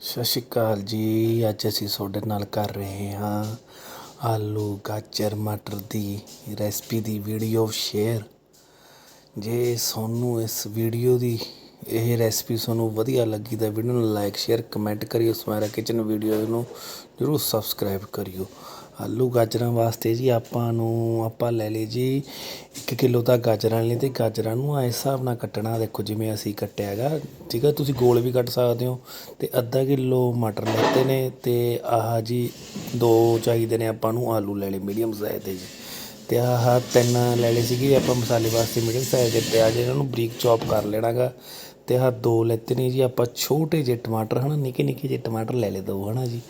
ਸਤਿ ਸ਼੍ਰੀ ਅਕਾਲ ਜੀ। ਅੱਜ ਅਸੀਂ ਤੁਹਾਡੇ ਨਾਲ ਕਰ ਰਹੇ ਹਾਂ ਆਲੂ, ਗਾਜਰ, ਮਟਰ ਦੀ ਰੈਸਪੀ ਦੀ ਵੀਡੀਓ ਸ਼ੇਅਰ ਜੇ ਤੁਹਾਨੂੰ ਇਸ ਵੀਡੀਓ ਦੀ ਇਹ ਰੈਸਪੀ ਤੁਹਾਨੂੰ ਵਧੀਆ ਲੱਗੀ ਤਾਂ ਵੀਡੀਓ ਨੂੰ ਲਾਈਕ ਸ਼ੇਅਰ ਕਮੈਂਟ ਕਰਿਓ ਸਮਾਰਾ ਕਿਚਨ ਵੀਡੀਓ ਨੂੰ ਜਰੂਰ ਸਬਸਕ੍ਰਾਈਬ ਕਰਿਓ। ਆਲੂ ਗਾਜਰਾਂ ਵਾਸਤੇ ਜੀ ਆਪਾਂ ਨੂੰ, ਆਪਾਂ ਲੈ ਲਈ ਜੀ 1 ਕਿਲੋ ਤਾਂ ਗਾਜਰਾਂ ਲਈ ਤੇ ਗਾਜਰਾਂ ਨੂੰ ਇਸ ਹਿਸਾਬ ਨਾਲ ਕੱਟਣਾ। ਦੇਖੋ ਜਿਵੇਂ ਅਸੀਂ ਕੱਟਿਆ ਹੈਗਾ, ਠੀਕ ਹੈ ਤੁਸੀਂ ਗੋਲ ਵੀ ਕੱਟ ਸਕਦੇ ਹੋ ਤੇ ਅੱਧਾ ਕਿਲੋ ਮਟਰ ਲੈਤੇ ਨੇ ਤੇ ਆਹ ਜੀ ਦੋ ਚਾਹੀਦੇ ਨੇ ਆਪਾਂ ਨੂੰ ਆਲੂ ਲੈ ਲਏ ਮੀਡੀਅਮ ਸਾਈਜ਼ ਦੇ ਜੀ। ਤੇ ਆਹ ਤਿੰਨ ਲੈ ਲਏ ਸੀਗੇ, ਆਪਾਂ ਮਸਾਲੇ ਵਾਸਤੇ ਮੀਡੀਅਮ ਸਾਈਜ਼ ਦੇ ਪਿਆਜ਼, ਇਹਨਾਂ ਨੂੰ ਬਰੀਕ ਚੌਪ ਕਰ ਲੈਣਾਗਾ। ਤੇ ਆਹ ਦੋ ਲੈਤੇ ਨੇ ਜੀ, ਆਪਾਂ ਛੋਟੇ ਜਿਹੇ ਟਮਾਟਰ, ਹਨਾ, ਨਿੱਕੇ ਨਿੱਕੇ ਜਿਹੇ ਟਮਾਟਰ ਲੈ ਲਏ ਦੋ, ਹਨਾ ਜੀ।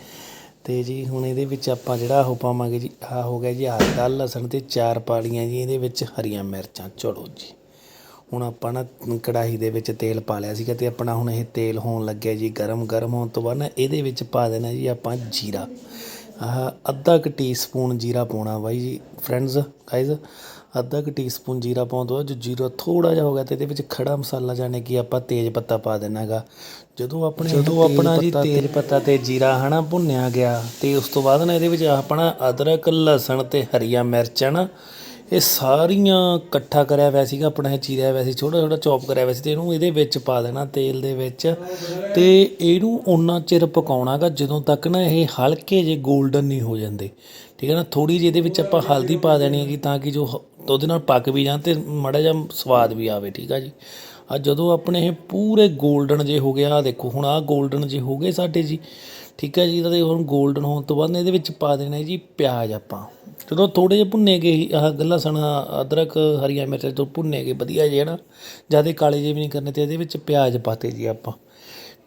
ਤੇ ਜੀ ਹੁਣ ਇਹਦੇ ਵਿੱਚ ਆਪਾਂ ਜਿਹੜਾ ਉਹ ਪਾਵਾਂਗੇ ਜੀ, ਆਹ ਹੋ ਗਿਆ ਜੀ ਆਦਾ ਲਸਣ ਤੇ ਚਾਰ ਪਾਲੀਆਂ ਜੀ, ਇਹਦੇ ਵਿੱਚ ਹਰੀਆਂ ਮਿਰਚਾਂ, ਚਲੋ ਜੀ। ਹੁਣ ਆਪਾਂ ਨਾ ਕੜਾਹੀ ਦੇ ਵਿੱਚ ਤੇਲ ਪਾ ਲਿਆ ਸੀਗਾ ਤੇ ਆਪਣਾ ਹੁਣ ਇਹ ਤੇਲ ਹੋਣ ਲੱਗਿਆ ਜੀ ਗਰਮ ਗਰਮ ਹੋਣ ਤੋਂ ਬਾਅਦ ਨਾ ਇਹਦੇ ਵਿੱਚ ਪਾ ਦੇਣਾ ਜੀ ਆਪਾਂ ਜੀਰਾ। ਅੱਧਾ ਕੁ ਟੀਸਪੂਨ ਜੀਰਾ ਪਾਉਣਾ ਬਾਈ ਜੀ ਫਰੈਂਡਸ ਗਾਇਜ਼ ਅੱਧਾ ਕੁ ਟੀਸਪੂਨ ਜੀਰਾ ਪਾਉਣ ਤੋਂ ਬਾਅਦ ਜੋ ਜੀਰਾ ਥੋੜਾ ਜਿਹਾ ਹੋ ਗਿਆ ਤੇ ਇਹਦੇ ਵਿੱਚ ਖੜਾ ਮਸਾਲਾ ਜਾਣੇ ਕਿ ਆਪਾਂ ਤੇਜ਼ ਪੱਤਾ ਪਾ ਦੇਣਾ ਹੈਗਾ। ਜਦੋਂ ਆਪਣੇ ਜਦੋਂ ਆਪਣਾ ਜੀ ਤੇਜ਼ ਪੱਤਾ ਤੇ ਜੀਰਾ ਹਨਾ ਭੁੰਨਿਆ ਗਿਆ ਤੇ ਉਸ ਤੋਂ ਬਾਅਦ ਨਾ ਇਹਦੇ ਵਿੱਚ ਆਪਣਾ ਅਦਰਕ ਲਸਣ ਤੇ ਹਰੀਆਂ ਮਿਰਚਾਂ ਨਾ ਇਹ ਸਾਰੀਆਂ ਇਕੱਠਾ ਕਰਿਆ ਹੋਇਆ ਸੀਗਾ, ਆਪਣਾ ਇਹ ਚੀਰਿਆ ਹੋਇਆ ਸੀ, ਛੋਟਾ ਛੋਟਾ ਚੌਪ ਕਰਿਆ ਹੋਇਆ ਸੀ ਤੇ ਇਹਨੂੰ ਇਹਦੇ ਵਿੱਚ ਪਾ ਦੇਣਾ ਤੇਲ ਦੇ ਵਿੱਚ ਤੇ ਇਹਨੂੰ ਓਨਾ ਚਿਰ ਪਕਾਉਣਾਗਾ ਜਦੋਂ ਤੱਕ ਨਾ ਇਹ ਹਲਕੇ ਜੇ 골ਡਨ ਨਹੀਂ ਹੋ ਜਾਂਦੇ। ਠੀਕ ਹੈ ਨਾ ਥੋੜੀ ਜਿਹੀ ਇਹਦੇ ਵਿੱਚ ਆਪਾਂ ਹਲਦੀ ਪਾ ਦੇਣੀ ਹੈ ਹੈਗੀ ਤਾਂ ਕਿ ਜੋ ਹ- ਉਹਦੇ ਨਾਲ ਪੱਕ ਵੀ ਜਾਣ ਤੇ ਮਾੜਾ ਜਿਹਾ ਸਵਾਦ ਵੀ ਆਵੇ, ਠੀਕ ਆ ਜੀ। ਆ ਜਦੋਂ ਆਪਣੇ ਇਹ ਪੂਰੇ 골ਡਨ ਜੇ ਹੋ ਗਿਆ ਆ ਦੇਖੋ ਹੁਣ ਆ 골ਡਨ ਜੇ ਹੋ ਗਏ ਸਾਡੇ ਜੀ। ਠੀਕ ਹੈ ਜੀ, ਇਹਦਾ ਹੁਣ 골ਡਨ ਹੋਣ ਤੋਂ ਬਾਅਦ ਇਹਦੇ ਵਿੱਚ ਪਾ ਦੇਣਾ ਜੀ ਪਿਆਜ਼ ਆਪਾਂ। ਜਦੋਂ ਥੋੜੇ ਜਿਹਾ ਭੁੰਨੇ ਗਏ ਆਹ ਗੱਲਾਂ ਸਣਾ, ਅਦਰਕ, ਹਰੀਆਂ ਮਿਰਚ ਤੋਂ ਭੁੰਨੇ ਗਏ, ਵਧੀਆ ਜੇ ਨਾ ਜ਼ਿਆਦਾ ਕਾਲੇ ਜੇ ਵੀ ਨਹੀਂ ਕਰਨੇ ਤੇ ਇਹਦੇ ਵਿੱਚ ਪਿਆਜ਼ ਪਾਤੇ ਜੀ ਆਪਾਂ।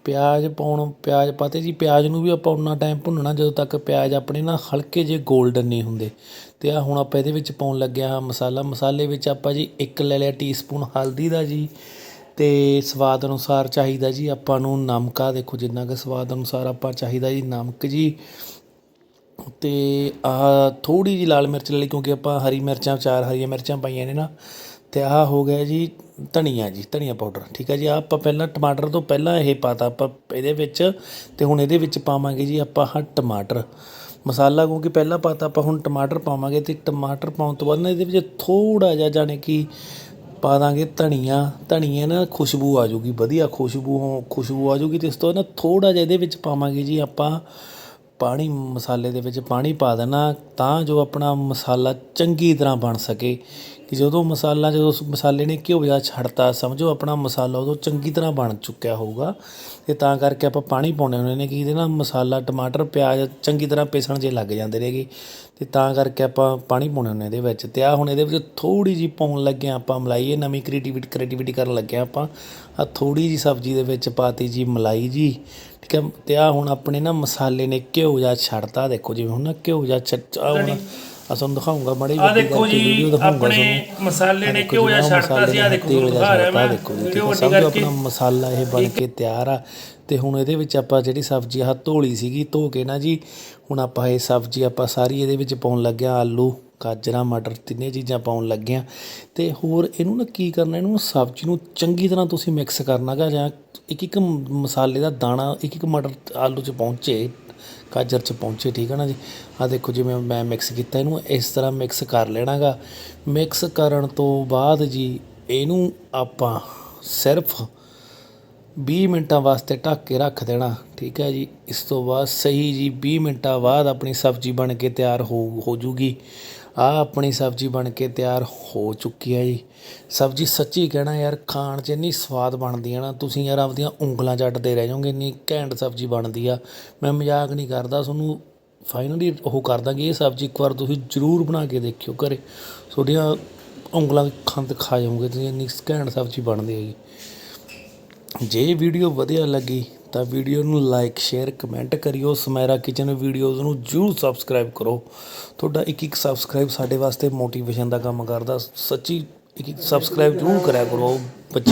ਪਿਆਜ਼ ਪਾਉਣ, ਪਿਆਜ਼ ਪਾਤੇ ਜੀ, ਪਿਆਜ਼ ਨੂੰ ਵੀ ਆਪਾਂ ਉਨਾ ਟਾਈਮ ਭੁੰਨਣਾ, ਜਦੋਂ ਤੱਕ ਪਿਆਜ਼ ਆਪਣੇ ਨਾ ਹਲਕੇ ਜੇ 골ਡਨ ਨਹੀਂ ਹੁੰਦੇ। ਤੇ ਆ ਹੁਣ ਆਪਾਂ ਇਹਦੇ ਵਿੱਚ ਪਾਉਣ ਲੱਗਿਆ ਮਸਾਲਾ। ਮਸਾਲੇ ਵਿੱਚ ਆਪਾਂ ਜੀ ਇੱਕ ਲੈ ਲਿਆ ਟੀਸਪੂਨ ਹਲਦੀ ਦਾ ਜੀ ਅਤੇ ਸਵਾਦ ਅਨੁਸਾਰ ਚਾਹੀਦਾ ਜੀ, ਆਪਾਂ ਨੂੰ ਨਮਕ ਆ, ਦੇਖੋ ਜਿੰਨਾ ਕੁ ਸਵਾਦ ਅਨੁਸਾਰ ਆਪਾਂ ਚਾਹੀਦਾ ਜੀ, ਨਮਕ ਜੀ। ਅਤੇ ਆਹ ਥੋੜ੍ਹੀ ਜਿਹੀ ਲਾਲ ਮਿਰਚ ਲੈ ਲਈ, ਕਿਉਂਕਿ ਆਪਾਂ ਹਰੀ ਮਿਰਚਾਂ, ਚਾਰ ਹਰੀਆਂ ਮਿਰਚਾਂ ਪਾਈਆਂ ਨੇ ਨਾ। ਅਤੇ ਆਹ ਹੋ ਗਿਆ ਜੀ ਧਨੀਆ ਜੀ, ਧਨੀਆ ਪਾਊਡਰ, ਠੀਕ ਹੈ ਜੀ। ਆਹ ਆਪਾਂ ਪਹਿਲਾਂ ਟਮਾਟਰ ਤੋਂ ਪਹਿਲਾਂ ਇਹ ਪਾਤਾ, ਆਪਾਂ ਇਹਦੇ ਵਿੱਚ ਅਤੇ ਹੁਣ ਇਹਦੇ ਵਿੱਚ ਪਾਵਾਂਗੇ ਜੀ ਆਪਾਂ ਆਹ ਟਮਾਟਰ। ਮਸਾਲਾ ਕਿਉਂਕਿ ਪਹਿਲਾਂ ਪਾਤਾ, ਆਪਾਂ ਹੁਣ ਟਮਾਟਰ ਪਾਵਾਂਗੇ ਅਤੇ ਟਮਾਟਰ ਪਾਉਣ ਤੋਂ ਬਾਅਦ ਨਾ ਇਹਦੇ ਵਿੱਚ ਥੋੜ੍ਹਾ ਜਿਹਾ ਜਾਣੀ ਕਿ ਪਾ ਦਾਂਗੇ ਧਨੀਆ ਧਨੀਆ ਨਾਲ ਖੁਸ਼ਬੂ ਆ ਜਾਊਗੀ, ਵਧੀਆ ਖੁਸ਼ਬੂ ਹੋ- ਖੁਸ਼ਬੂ ਆ ਜਾਊਗੀ ਤੇ ਇਸ ਤੋਂ ਬਾਅਦ ਨਾ ਥੋੜਾ ਜਿਹਾ ਇਹਦੇ ਵਿੱਚ ਪਾਵਾਂਗੇ ਜੀ ਆਪਾਂ ਪਾਣੀ ਮਸਾਲੇ ਦੇ ਵਿੱਚ ਪਾਣੀ ਪਾ ਦੇਣਾ ਤਾਂ ਜੋ ਆਪਣਾ ਮਸਾਲਾ ਚੰਗੀ ਤਰ੍ਹਾਂ ਬਣ ਸਕੇ। ਕਿ ਜਦੋਂ ਮਸਾਲਾ ਜਦੋਂ ਉਸ ਮਸਾਲੇ ਨੇ ਘਿਓ ਜਿਹਾ ਛੱਡਤਾ, ਸਮਝੋ ਆਪਣਾ ਮਸਾਲਾ ਉਦੋਂ ਚੰਗੀ ਤਰ੍ਹਾਂ ਬਣ ਚੁੱਕਿਆ ਹੋਊਗਾ ਤੇ ਤਾਂ ਕਰਕੇ ਆਪਾਂ ਪਾਣੀ ਪਾਉਣੇ ਹੁੰਦੇ ਨੇ ਕਿ ਇਹਦੇ ਨਾਲ ਮਸਾਲਾ, ਟਮਾਟਰ, ਪਿਆਜ਼ ਚੰਗੀ ਤਰ੍ਹਾਂ ਪੀਸਣ ਜੇ ਲੱਗ ਜਾਂਦੇ ਨੇਗੇ ਤੇ ਤਾਂ ਕਰਕੇ ਆਪਾਂ ਪਾਣੀ ਪਾਉਣੇ ਹੁੰਦੇ ਇਹਦੇ ਵਿੱਚ ਤੇ ਆ ਹੁਣ ਇਹਦੇ ਵਿੱਚ ਥੋੜੀ ਜੀ ਪਾਉਣ ਲੱਗੇ ਹਾਂ ਆਪਾਂ ਮਲਾਈ ਇਹ ਨਵੀਂ ਕ੍ਰੀਏਟੀਵਿਟੀ ਕ੍ਰੀਏਟੀਵਿਟੀ ਕਰਨ ਲੱਗੇ ਆਪਾਂ। ਆ ਥੋੜੀ ਜੀ ਸਬਜ਼ੀ ਦੇ ਵਿੱਚ ਪਾਤੀ ਜੀ ਮਲਾਈ ਜੀ, ਠੀਕ ਹੈ, ਤੇ ਆ ਹੁਣ ਆਪਣੇ ਨਾ ਮਸਾਲੇ ਨੇ ਘਿਓ ਜਿਹਾ ਛੱਡਤਾ, ਦੇਖੋ ਜਿਵੇਂ ਹੁਣ ਨਾ ਘਿਓ ਜਿਹਾ ਛੱਡ ਹੁਣ ਆ ਤੁਹਾਨੂੰ ਦਿਖਾਉਂਗਾ ਮੜੀ ਆ ਦੇਖੋ ਜੀ ਆਪਣੇ ਮਸਾਲੇ ਨੇ ਘਿਓ ਜਿਹਾ ਛੱਡਤਾ ਸੀ ਆ ਦੇਖੋ ਦਿਖਾ ਰਿਹਾ ਮੈਂ ਦੇਖੋ ਜੀ ਸਮਝੋ ਕਰਕੇ। ਆਪਣਾ ਮਸਾਲਾ ਇਹ ਬਣ ਕੇ ਤਿਆਰ ਆ। ਤੇ ਹੁਣ ਇਹਦੇ ਵਿੱਚ ਆਪਾਂ ਜਿਹੜੀ ਸਬਜ਼ੀ ਆਹ ਧੋਲੀ ਸੀਗੀ ਧੋ ਕੇ ਨਾ ਜੀ ਹੁਣ ਆਪਾਂ ਇਹ ਸਬਜ਼ੀ ਆਪਾਂ ਸਾਰੀ ਇਹਦੇ ਵਿੱਚ ਪਾਉਣ ਲੱਗਿਆ ਆਲੂ ਗਾਜਰਾਂ ਮਟਰ ਤਿੰਨੇ ਚੀਜ਼ਾਂ ਪਾਉਣ ਲੱਗਿਆ। ਤੇ ਹੋਰ ਇਹਨੂੰ ਨਾ ਕੀ ਕਰਨਾ ਇਹਨੂੰ ਸਬਜ਼ੀ ਨੂੰ ਚੰਗੀ ਤਰ੍ਹਾਂ ਤੁਸੀਂ ਮਿਕਸ ਕਰਨਾਗਾ ਜਾਂ ਇੱਕ ਇੱਕ ਮਸਾਲੇ ਦਾ ਦਾਣਾ ਇੱਕ ਇੱਕ ਮਟਰ ਆਲੂ 'ਚ ਪਹੁੰਚੇ ਗਾਜਰ 'ਚ ਪਹੁੰਚੇ, ਠੀਕ ਹੈ ਨਾ ਜੀ? ਆ ਦੇਖੋ ਜਿਵੇਂ ਮੈਂ ਮਿਕਸ ਕੀਤਾ ਇਹਨੂੰ, ਇਸ ਤਰ੍ਹਾਂ ਮਿਕਸ ਕਰ ਲੈਣਾਗਾ। ਮਿਕਸ ਕਰਨ ਤੋਂ ਬਾਅਦ ਜੀ ਇਹਨੂੰ ਆਪਾਂ ਸਿਰਫ 20 ਮਿੰਟਾਂ ਵਾਸਤੇ ਢੱਕ ਕੇ ਰੱਖ ਦੇਣਾ, ਠੀਕ ਹੈ ਜੀ? ਇਸ ਤੋਂ ਬਾਅਦ ਸਹੀ ਜੀ 20 ਮਿੰਟਾਂ ਬਾਅਦ ਆਪਣੀ ਸਬਜ਼ੀ ਬਣ ਕੇ ਤਿਆਰ ਹੋ ਹੋ ਜੂਗੀ। ਆਹ ਆਪਣੀ ਸਬਜ਼ੀ ਬਣ ਕੇ ਤਿਆਰ ਹੋ ਚੁੱਕੀ ਹੈ ਜੀ। ਸਬਜ਼ੀ ਸੱਚੀ ਕਹਿਣਾ ਯਾਰ, ਖਾਣ 'ਚ ਇੰਨੀ ਸਵਾਦ ਬਣਦੀ ਹੈ ਨਾ, ਤੁਸੀਂ ਯਾਰ ਆਪਦੀਆਂ ਉਂਗਲਾਂ ਚੱਟਦੇ ਰਹਿ ਜਾਓਗੇ, ਇੰਨੀ ਘੈਂਟ ਸਬਜ਼ੀ ਬਣਦੀ ਆ। ਮੈਂ ਮਜ਼ਾਕ ਨਹੀਂ ਕਰਦਾ, ਤੁਹਾਨੂੰ ਫਾਈਨਲੀ ਉਹ ਕਰ ਦਾਂਗੇ ਇਹ ਸਬਜ਼ੀ, ਇੱਕ ਵਾਰ ਤੁਸੀਂ ਜ਼ਰੂਰ ਬਣਾ ਕੇ ਦੇਖਿਓ ਘਰੇ। ਤੁਹਾਡੀਆਂ ਉਂਗਲਾਂ ਖੰਦ ਖਾ ਜਾਓਗੇ, ਤੁਸੀਂ ਇੰਨੀ ਘੈਂਟ ਸਬਜ਼ੀ ਬਣਦੀ ਹੈ ਜੀ। ਜੇ ਵੀਡੀਓ ਵਧੀਆ ਲੱਗੀ ਤਾਂ ਵੀਡੀਓ ਨੂੰ ਲਾਈਕ ਸ਼ੇਅਰ ਕਮੈਂਟ ਕਰਿਓ। ਸਮੈਰਾ ਕਿਚਨ ਵੀਡੀਓਜ਼ ਨੂੰ ਜਰੂਰ ਸਬਸਕ੍ਰਾਈਬ ਕਰੋ। ਤੁਹਾਡਾ ਇੱਕ ਇੱਕ ਸਬਸਕ੍ਰਾਈਬ ਸਾਡੇ ਵਾਸਤੇ ਮੋਟੀਵੇਸ਼ਨ ਦਾ ਕੰਮ ਕਰਦਾ। ਸੱਚੀ ਇੱਕ ਇੱਕ ਸਬਸਕ੍ਰਾਈਬ ਜਰੂਰ ਕਰਿਆ ਕਰੋ। ਬੱਚੇ